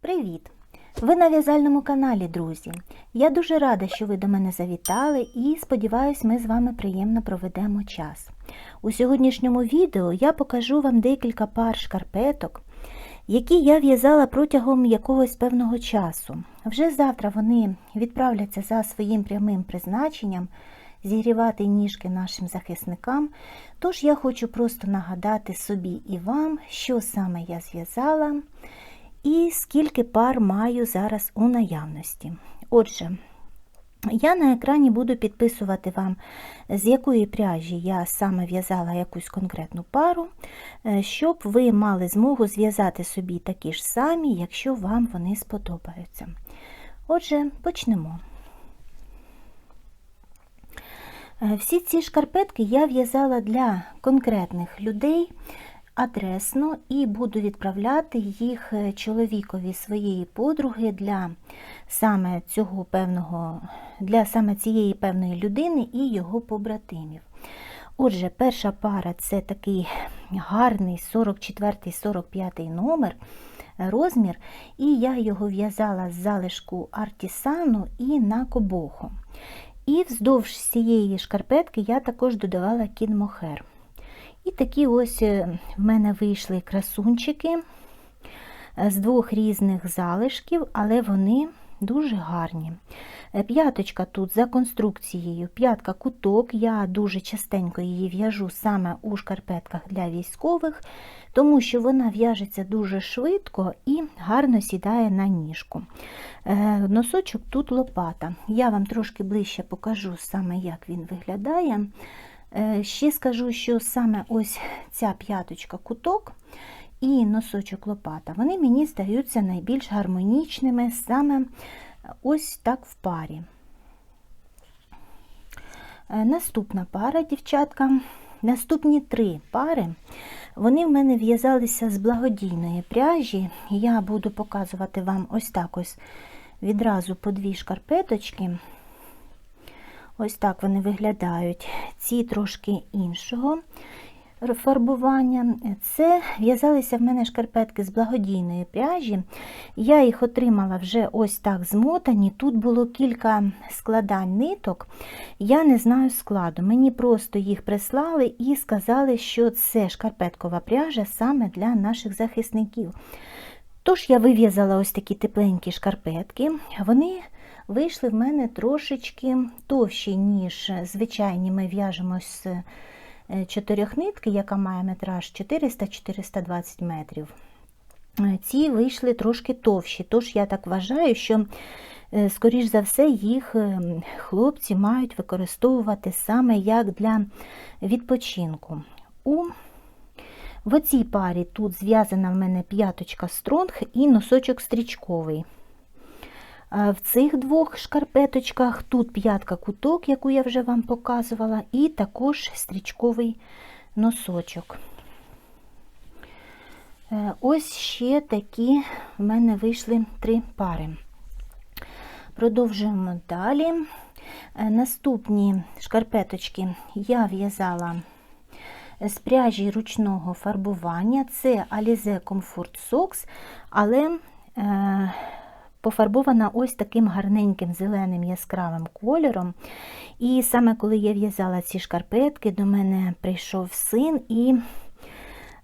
Привіт! Ви на в'язальному каналі, друзі. Я дуже рада, що ви до мене завітали і сподіваюсь, ми з вами приємно проведемо час. У сьогоднішньому відео я покажу вам декілька пар шкарпеток, які я в'язала протягом якогось певного часу. Вже завтра вони відправляться за своїм прямим призначенням зігрівати ніжки нашим захисникам. Тож я хочу просто нагадати собі і вам, що саме я зв'язала і скільки пар маю зараз у наявності. Отже, я на екрані буду підписувати вам, з якої пряжі я саме в'язала якусь конкретну пару, е, щоб ви мали змогу зв'язати собі такі ж самі, якщо вам вони сподобаються. Отже, почнемо. Е, Всі ці шкарпетки я в'язала для конкретних людей адресно і буду відправляти їх е, чоловікові своєї подруги для саме цього певного, для саме цієї певної людини і його побратимів. Отже, перша пара це такий гарний 44-45 номер. Розмір, і я його в'язала з залишку артісану і на кобоху. І вздовж цієї шкарпетки я також додавала кінмохер. І такі ось е, в мене вийшли красунчики е, з двох різних залишків, але вони дуже гарні. Е, П'яточка тут за конструкцією, п'ятка куток, я дуже частенько її в'яжу саме у шкарпетках для військових, тому що вона в'яжеться дуже швидко і гарно сідає на ніжку. Носочок тут лопата. Я вам трошки ближче покажу саме, як він виглядає. Е, Ще скажу, що саме ось ця п'яточка куток і носочок лопата, вони мені здаються найбільш гармонічними саме ось так в парі. Е, Наступна пара, дівчатка. Наступні три пари, вони в мене в'язалися з благодійної пряжі. Я буду показувати вам ось так ось відразу по дві шкарпеточки. Ось так вони виглядають. Ці трошки іншого фарбування. Це в'язалися в мене шкарпетки з благодійної пряжі. Я їх отримала вже ось так змотані. Тут було кілька складань ниток. Я не знаю складу. Мені просто їх прислали і сказали, що це шкарпеткова пряжа саме для наших захисників. Тож я вив'язала ось такі тепленькі шкарпетки. Вони вийшли в мене трошечки товщі, ніж звичайні ми в'яжемо з е, чотирьох нитки, яка має метраж 400-420 метрів. Е, Ці вийшли трошки товщі, тож я так вважаю, що, е, скоріш за все, їх хлопці мають використовувати саме як для відпочинку. У в оцій парі тут зв'язана в мене п'яточка стронг і носочок стрічковий. В цих двох шкарпеточках тут п'ятка куток, яку я вже вам показувала, і також стрічковий носочок. Е, Ось ще такі в мене вийшли три пари. Продовжуємо далі. Е, Наступні шкарпеточки я в'язала з пряжі ручного фарбування. Це Alize Comfort Socks, але е, пофарбована ось таким гарненьким зеленим яскравим кольором. І саме коли я в'язала ці шкарпетки, до мене прийшов син, і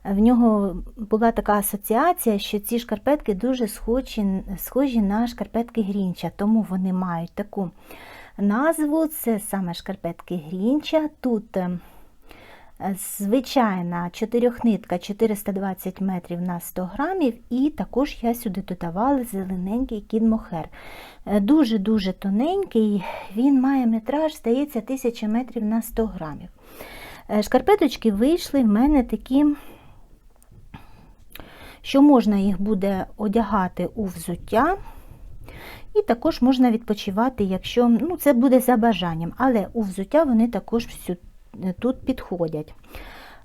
в нього була така асоціація, що ці шкарпетки дуже схожі, схожі на шкарпетки Грінча, тому вони мають таку назву. Це саме шкарпетки Грінча. Тут е, Звичайна чотирьохнитка 420 метрів на 100 грамів, і також я сюди додавала зелененький кінмохер. Дуже-дуже тоненький, він має метраж, здається, 1000 метрів на 100 грамів. Е, Шкарпеточки вийшли в мене такі, що можна їх буде одягати у взуття. І також можна відпочивати, якщо ну, це буде за бажанням, але у взуття вони також тут підходять.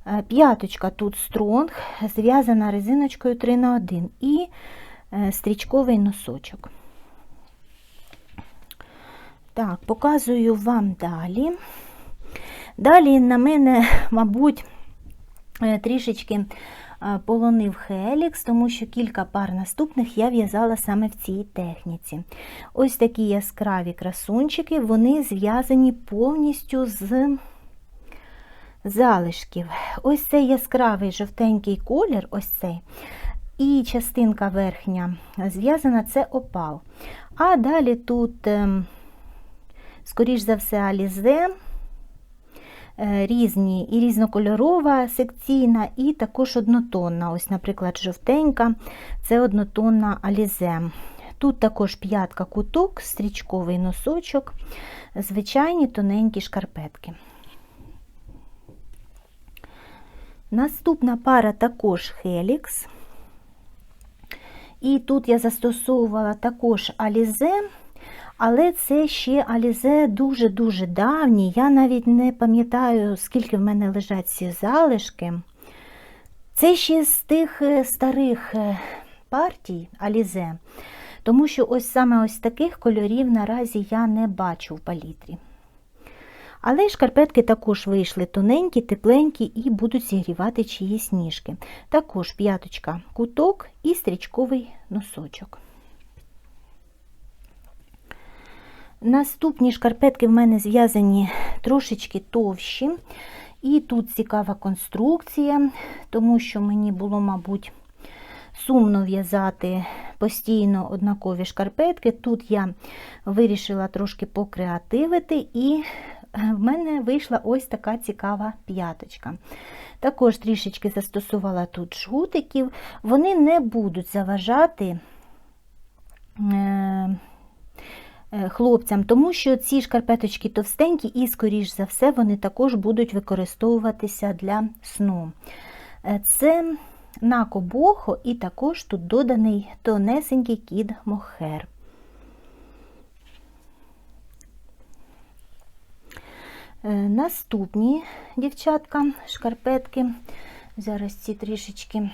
Е, П'яточка тут стронг, зв'язана резиночкою 3 на 1 і е, стрічковий носочок. Так, показую вам далі. Далі на мене, мабуть, е, трішечки полонив Хелікс, тому що кілька пар наступних я в'язала саме в цій техніці. Ось такі яскраві красунчики, вони зв'язані повністю з залишків. Ось цей яскравий жовтенький колір, ось цей. І частинка верхня зв'язана це опал. А далі тут, ем, скоріш за все, алізе, е, різні і різнокольорова секційна, і також однотонна. Ось, наприклад, жовтенька це однотонна алізе. Тут також п'ятка куток, стрічковий носочок, звичайні тоненькі шкарпетки. Наступна пара також Helix. І тут я застосовувала також алізе, але це ще алізе дуже-дуже давні. Я навіть не пам'ятаю, скільки в мене лежать ці залишки. Це ще з тих е, старих е, партій алізе, тому що ось саме ось таких кольорів наразі я не бачу в палітрі. Але шкарпетки також вийшли тоненькі, тепленькі і будуть зігрівати чиїсь ніжки. Також п'яточка куток і стрічковий носочок. Наступні шкарпетки в мене зв'язані трошечки товщі. І тут цікава конструкція, тому що мені було, мабуть, сумно в'язати постійно однакові шкарпетки. Тут я вирішила трошки покреативити і в мене вийшла ось така цікава п'яточка. Також трішечки застосувала тут жгутиків, вони не будуть заважати е, хлопцям, тому що ці шкарпеточки товстенькі і, скоріш за все, вони також будуть використовуватися для сну. Е, це нако бохо і також тут доданий тонесенький кід мохер. Наступні дівчатка, шкарпетки, зараз ці трішечки,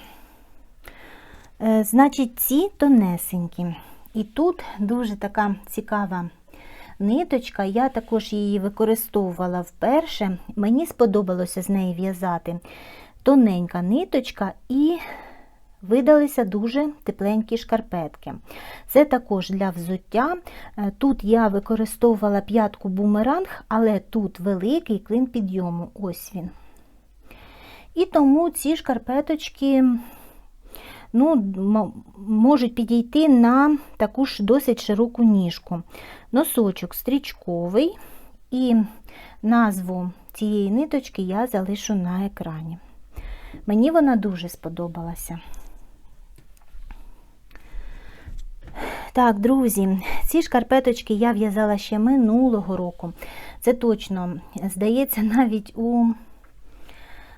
е, значить, ці тонесенькі. І тут дуже така цікава ниточка, я також її використовувала вперше. Мені сподобалося з неї в'язати тоненька ниточка і видалися дуже тепленькі шкарпетки. Це також для взуття. Е, тут я використовувала п'ятку бумеранг, але тут великий клин підйому. Ось він. І тому ці шкарпеточки ну, можуть підійти на таку ж досить широку ніжку. Носочок стрічковий, і назву цієї ниточки я залишу на екрані. Мені вона дуже сподобалася. Так, друзі, ці шкарпеточки я в'язала ще минулого року. Це точно, здається, навіть у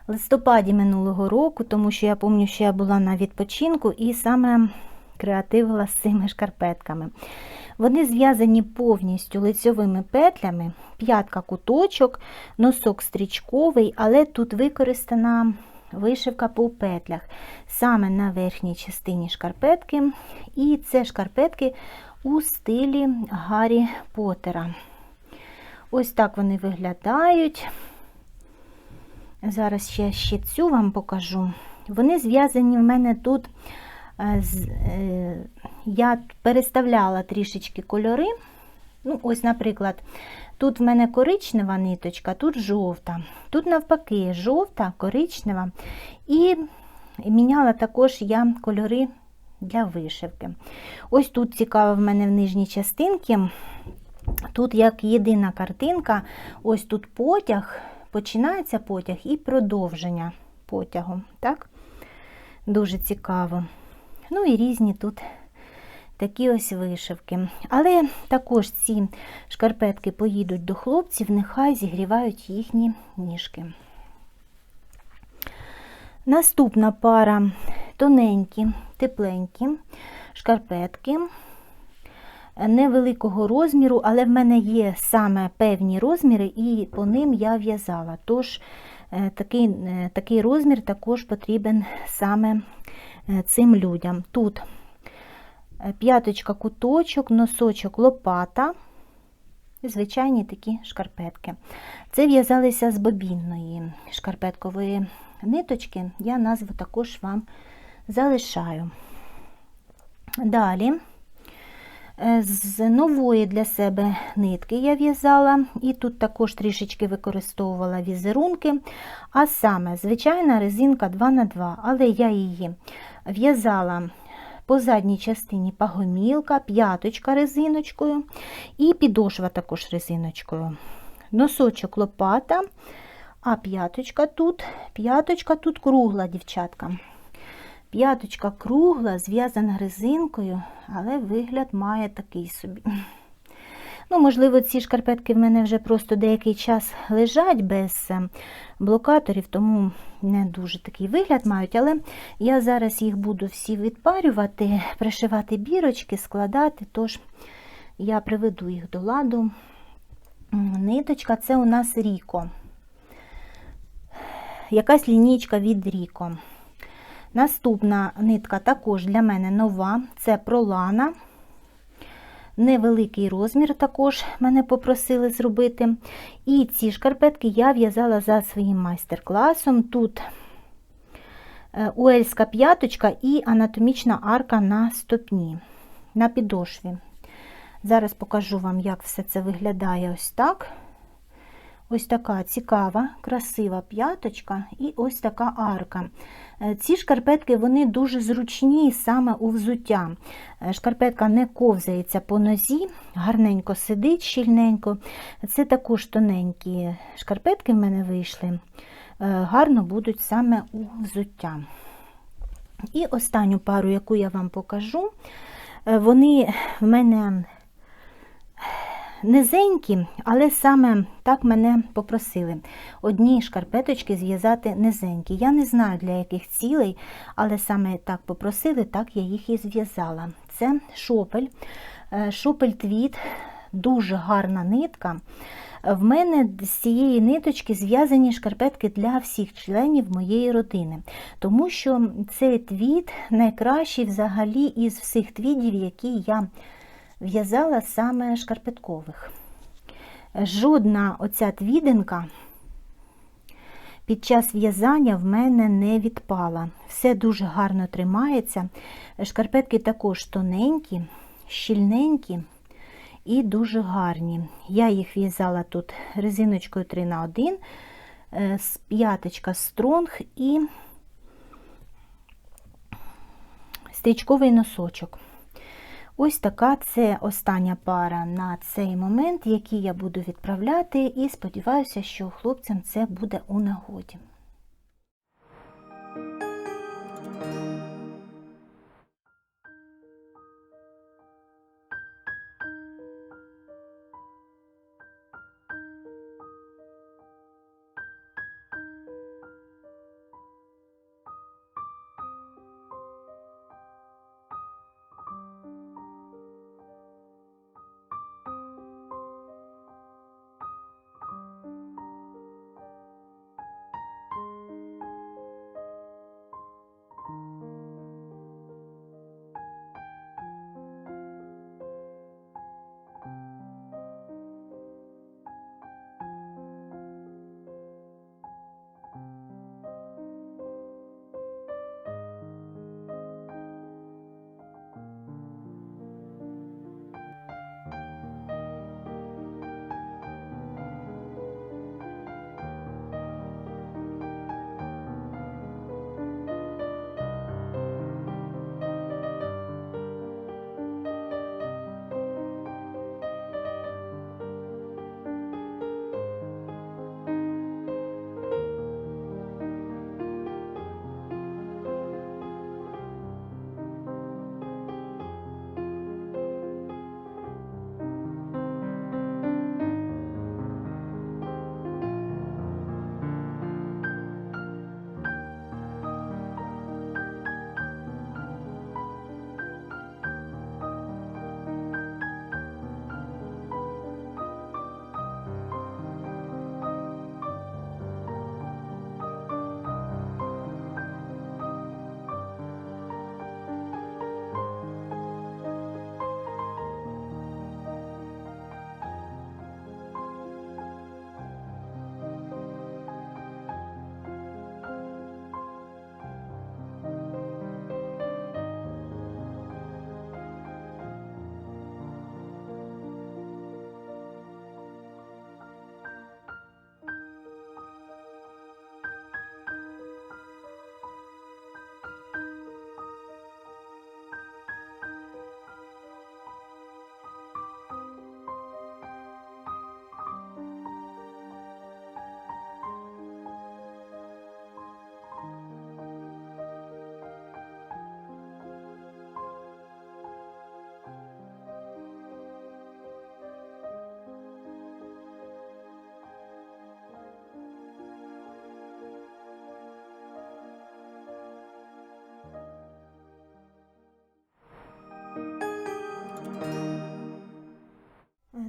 листопаді минулого року, тому що я пам'ятаю, що я була на відпочинку і саме креативила з цими шкарпетками. Вони зв'язані повністю лицьовими петлями, п'ятка куточок, носок стрічковий, але тут використана вишивка по петлях, саме на верхній частині шкарпетки. І це шкарпетки у стилі Гаррі Поттера. Ось так вони виглядають. Зараз ще, ще цю вам покажу. Вони зв'язані в мене тут, е, е, я переставляла трішечки кольори. Ну, Ось, наприклад, Тут в мене коричнева ниточка, тут жовта. Тут, навпаки, жовта, коричнева. І міняла також я кольори для вишивки. Ось тут цікаво в мене в нижній частинці. Тут, як єдина картинка, ось тут потяг, починається потяг і продовження потягу. Так? Дуже цікаво. Ну і різні тут такі ось вишивки. Але також ці шкарпетки поїдуть до хлопців, нехай зігрівають їхні ніжки. Наступна пара тоненькі, тепленькі шкарпетки. Невеликого розміру, але в мене є саме певні розміри, і по ним я в'язала. Тож е, такий е, такий розмір також потрібен саме е, цим людям. Тут п'яточка куточок, носочок лопата, звичайні такі шкарпетки. Це в'язалися з бобінної шкарпеткової ниточки, я назву також вам залишаю. Далі. Е, З нової для себе нитки я в'язала, і тут також трішечки використовувала візерунки, а саме звичайна резинка 2х2, але я її в'язала по задній частині пагомілка, п'яточка резиночкою і підошва також резиночкою. Носочок лопата, а п'яточка тут, п'яточка тут кругла, дівчатка. П'яточка кругла, зв'язана резинкою, але вигляд має такий собі. Ну, Можливо, ці шкарпетки в мене вже просто деякий час лежать без е, блокаторів, тому не дуже такий вигляд мають. Але я зараз їх буду всі відпарювати, пришивати бірочки, складати, тож я приведу їх до ладу. Ниточка це у нас Ріко. Якась лінійка від Ріко. Наступна нитка також для мене нова, це пролана. Невеликий розмір також мене попросили зробити. І ці шкарпетки я в'язала за своїм майстер-класом. Тут е, уельська п'яточка і анатомічна арка на стопні, на підошві. Зараз покажу вам, як все це виглядає ось так. Ось така цікава, красива п'яточка і ось така арка. Е, Ці шкарпетки вони дуже зручні саме у взуття. Е, Шкарпетка не ковзається по нозі, гарненько сидить, щільненько. Це також тоненькі шкарпетки в мене вийшли. Е, Гарно будуть саме у взуття. І останню пару, яку я вам покажу, вони в мене низенькі, але саме так мене попросили. Одні шкарпеточки зв'язати низенькі. Я не знаю для яких цілей, але саме так попросили, так я їх і зв'язала. Це шопель, Е, шопель твіт, дуже гарна нитка. В мене з цієї ниточки зв'язані шкарпетки для всіх членів моєї родини, тому що цей твіт найкращий взагалі із всіх твідів, які я в'язала саме шкарпеткових. Жодна оця твідинка під час в'язання в мене не відпала. Все дуже гарно тримається. Шкарпетки також тоненькі, щільненькі і дуже гарні. Я їх в'язала тут резиночкою 3 на 1 з п'яточка стронг і стрічковий носочок. Ось така це остання пара на цей момент, який я буду відправляти, і сподіваюся, що хлопцям це буде у нагоді.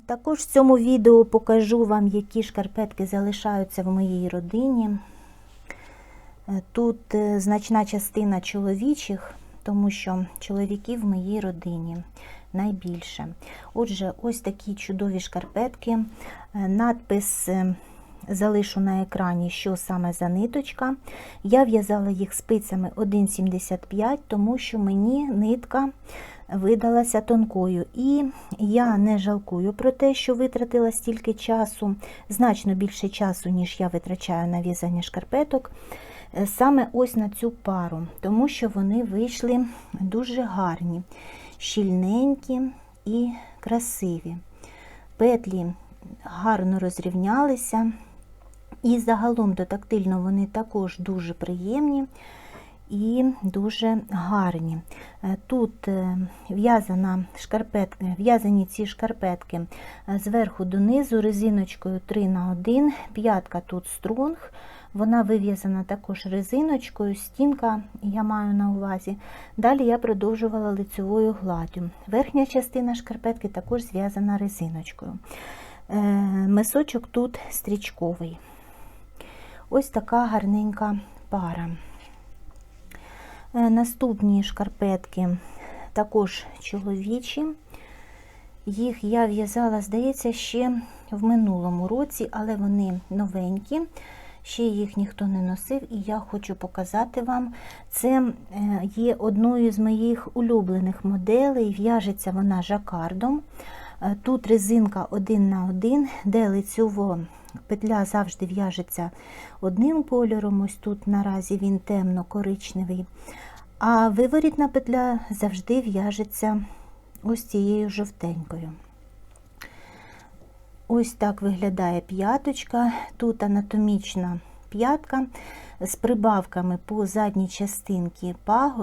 Також в цьому відео покажу вам, які шкарпетки залишаються в моїй родині. Е, Тут е, значна частина чоловічих, тому що чоловіків в моїй родині найбільше. Отже, ось такі чудові шкарпетки. Е, Надпис залишу на екрані, що саме за ниточка. Я в'язала їх спицями 1,75, тому що мені нитка видалася тонкою. І я не жалкую про те, що витратила стільки часу, значно більше часу, ніж я витрачаю на в'язання шкарпеток. е, Саме ось на цю пару, тому що вони вийшли дуже гарні, щільненькі і красиві. Петлі гарно розрівнялися, і загалом до тактильно вони також дуже приємні і дуже гарні. Е, Тут е, в'язана шкарпетка, в'язані ці шкарпетки е, зверху донизу резиночкою 3 на 1 п'ятка тут стронг, вона вив'язана також резиночкою, стінка я маю на увазі. Далі я продовжувала лицевою гладдю. Верхня частина шкарпетки також зв'язана резиночкою. Е, Мисочок тут стрічковий. Ось така гарненька пара. Е, Наступні шкарпетки також чоловічі. Їх я в'язала, здається, ще в минулому році, але вони новенькі. Ще їх ніхто не носив, і я хочу показати вам. Це е, є одною з моїх улюблених моделей. В'яжеться вона жакардом. Е, Тут резинка 1 на 1, де лицьово петля завжди в'яжеться одним кольором. Ось тут наразі він темно-коричневий. А виворітна петля завжди в'яжеться ось цією жовтенькою. Ось так виглядає п'яточка. Тут анатомічна п'ятка з прибавками по задній частинці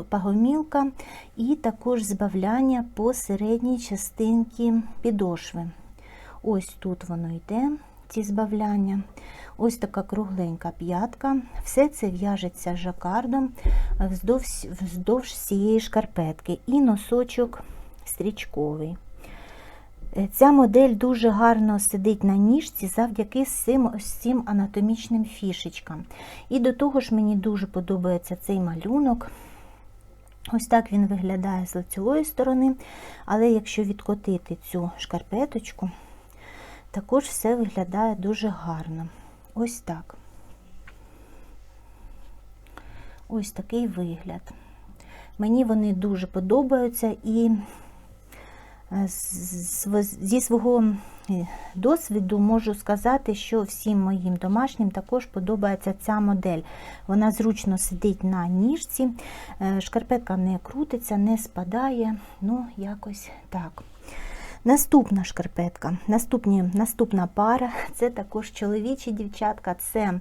пагомілка і також збавляння по середній частинці підошви. Ось тут воно йде, ці збавляння. Ось така кругленька п'ятка. Все це в'яжеться жакардом вздовж, вздовж цієї шкарпетки. І носочок стрічковий. Е, Ця модель дуже гарно сидить на ніжці завдяки цим анатомічним фішечкам. І до того ж мені дуже подобається цей малюнок. Ось так він виглядає з лицевої сторони, але якщо відкотити цю шкарпеточку, також все виглядає дуже гарно. Ось так. Ось такий вигляд. Мені вони дуже подобаються і е, зі свого е, досвіду можу сказати, що всім моїм домашнім також подобається ця модель. Вона зручно сидить на ніжці, е, шкарпетка не крутиться, не спадає, ну якось так. Наступна шкарпетка, наступні, наступна пара це також чоловічі дівчатка. Це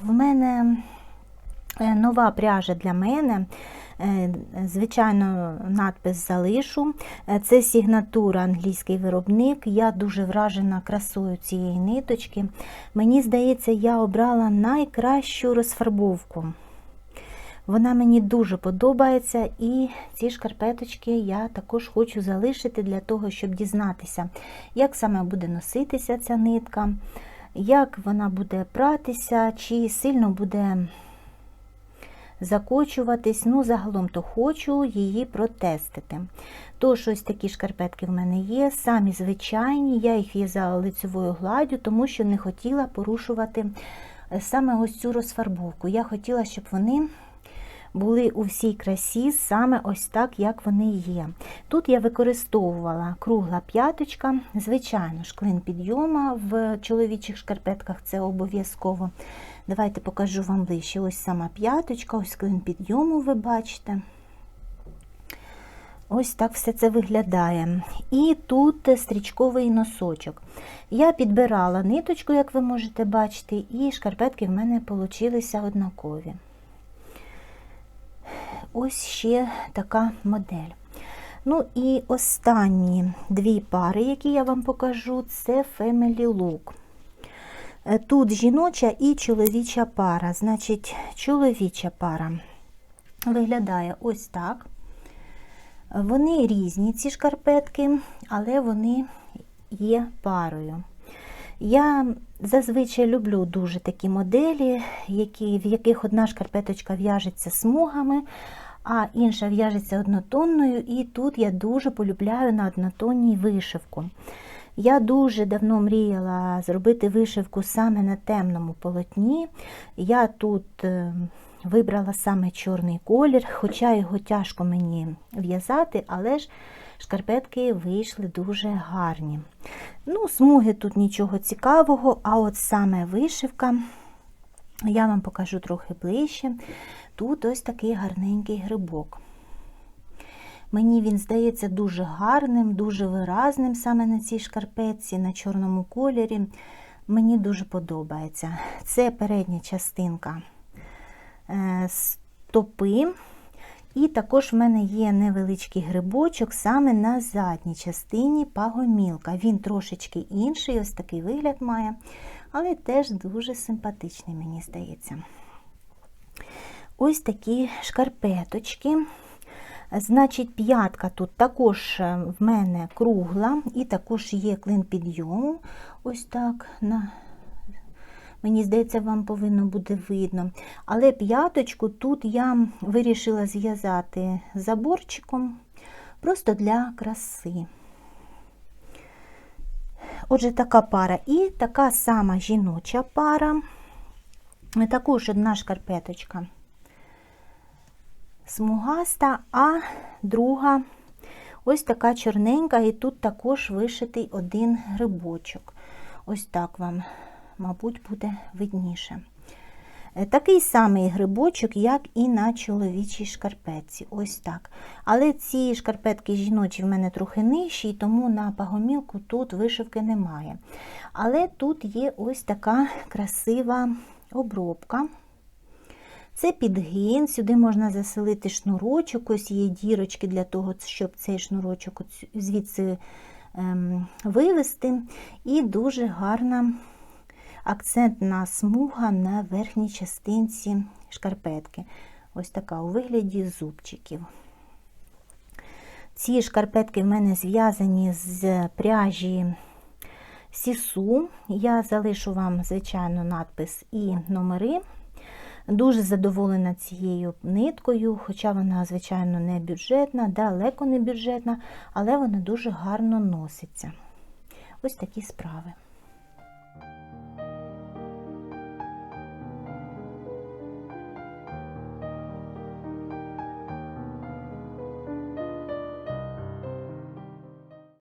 в мене е, нова пряжа для мене. Е, Звичайно, надпис залишу. Е, Це сигнатура англійський виробник. Я дуже вражена красою цієї ниточки. Мені здається, я обрала найкращу розфарбовку. Вона мені дуже подобається, і ці шкарпеточки я також хочу залишити для того, щоб дізнатися, як саме буде носитися ця нитка, як вона буде пратися, чи сильно буде закочуватись. Ну, загалом то хочу її протестити. Тож, ось такі шкарпетки в мене є, самі звичайні, я їх в'язала лицевою гладдю, тому що не хотіла порушувати саме ось цю розфарбовку. Я хотіла, щоб вони були у всій красі саме ось так, як вони є. Тут я використовувала кругла п'яточка, звичайно, ж клин підйома в чоловічих шкарпетках це обов'язково. Давайте покажу вам ближче. Ось сама п'яточка, ось клин підйому, ви бачите. Ось так все це виглядає. І тут стрічковий носочок. Я підбирала ниточку, як ви можете бачити, і шкарпетки в мене получилися однакові. Ось ще така модель. Ну і останні дві пари, які я вам покажу, це Family Look. Е, Тут жіноча і чоловіча пара. Значить, чоловіча пара виглядає ось так. Вони різні, ці шкарпетки, але вони є парою. Я зазвичай люблю дуже такі моделі, які, в яких одна шкарпеточка в'яжеться смугами, а інша в'яжеться однотонною. І тут я дуже полюбляю на однотонній вишивку. Я дуже давно мріяла зробити вишивку саме на темному полотні. Я тут е, вибрала саме чорний колір, хоча його тяжко мені в'язати, але ж шкарпетки вийшли дуже гарні. Ну, смуги тут нічого цікавого, а от саме вишивка, я вам покажу трохи ближче. Тут ось такий гарненький грибок. Мені він здається дуже гарним, дуже виразним саме на цій шкарпетці, на чорному кольорі. Мені дуже подобається. Це передня частинка е, стопи. І також в мене є невеличкий грибочок саме на задній частині пагомілка. Він трошечки інший, ось такий вигляд має, але теж дуже симпатичний, мені здається. Ось такі шкарпеточки. Значить, п'ятка тут також е, в мене кругла, і також є клин підйому. Ось так. на Мені здається, вам повинно буде видно. Але п'яточку тут я вирішила зв'язати заборчиком просто для краси. Отже, така пара і така сама жіноча пара. Також одна шкарпеточка смугаста, а друга ось така чорненька, і тут також вишитий один грибочок. Ось так вам мабуть, буде видніше. Е, такий самий грибочок, як і на чоловічій шкарпетці. Ось так. Але ці шкарпетки жіночі в мене трохи нижчі, тому на пагомілку тут вишивки немає. Але тут є ось така красива обробка. Це підгин, сюди можна заселити шнурочок, ось є дірочки для того, щоб цей шнурочок звідси ем, вивести. І дуже гарна акцентна смуга на верхній частинці шкарпетки. Ось така у вигляді зубчиків. Ці шкарпетки в мене зв'язані з пряжі Сісу. Я залишу вам, звичайно, надпис і номери. Дуже задоволена цією ниткою, хоча вона, звичайно, не бюджетна, далеко не бюджетна, але вона дуже гарно носиться. Ось такі справи.